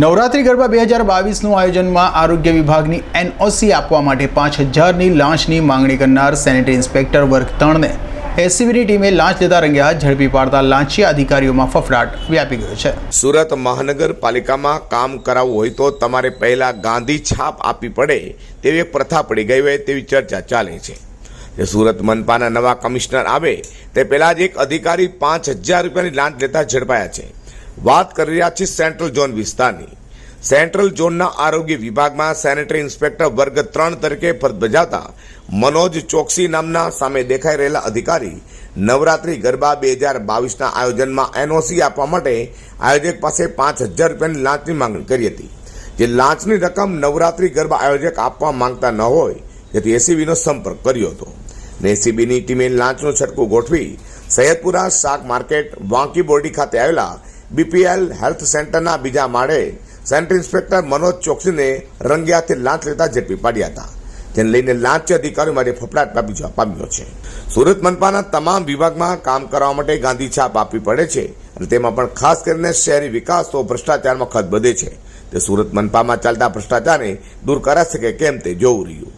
નવરાત્રી ગરબા બે હજાર બાવીસનું આયોજનમાં આરોગ્ય વિભાગની એનઓસી આપવા માટે પાંચ હજારની લાંચની માંગણી કરનાર સેનેટરી ઇન્સ્પેક્ટર વર્ગ ત્રણને. એસીબીની ટીમે લાંચ લેતા રંગે હાથ ઝડપી પાડતા લાંચી અધિકારીઓમાં ફફડાટ વ્યાપી ગયો છે. સુરત મહાનગરપાલિકામાં કામ કરાવવું હોય તો તમારે પહેલા ગાંધી છાપ આપવી પડે, તેવી પ્રથા પડી ગઈ હોય તેવી ચર્ચા ચાલે છે. જે સુરત મનપાના નવા કમિશનર આવે, તે પહેલા જ એક અધિકારી પાંચ હજાર રૂપિયાની લાંચ લેતા ઝડપાયા છે. વાત કરી રહ્યા છીએ સેન્ટ્રલ ઝોન વિસ્તારની. સેન્ટ્રલ ઝોનના આરોગ્ય વિભાગમાં સેનેટરી ઇન્સ્પેક્ટર વર્ગ ત્રણ તરીકે ફરજ બજાવતા મનોજ ચોકસી નામના સામે દેખાઈ રહેલા અધિકારી નવરાત્રી ગરબા બે હજાર બાવીસના આયોજનમાં એનઓસી આપવા માટે આયોજક પાસે પાંચ હજાર રૂપિયાની લાંચની માંગણી કરી હતી. જે લાંચની રકમ નવરાત્રી ગરબા આયોજક આપવા માંગતા ન હોય, જેથી એસીબીનો સંપર્ક કર્યો હતો. ને એસીબીની ટીમે લાંચનો છટકું ગોઠવી સૈયદપુરા શાક માર્કેટ વાંકી બોરડી ખાતે આવેલા બીપીએલ હેલ્થ સેન્ટરના બીજા માળે સેન્ટર ઇન્સ્પેક્ટર મનોજ ચોકસીને રંગે લાંચ લેતા ઝડપી પાડ્યા હતા. જેને લઈને લાંચ અધિકારીઓ માટે ફફડાટ જવા પામ્યો છે. સુરત મનપાના તમામ વિભાગમાં કામ કરવા માટે ગાંધી છાપ આપવી પડે છે અને તેમાં પણ ખાસ કરીને શહેરી વિકાસ તો ભ્રષ્ટાચારમાં ખત બધે છે. તે સુરત મનપામાં ચાલતા ભ્રષ્ટાચારને દૂર કરાશે કે કેમ તે જોવું રહ્યું.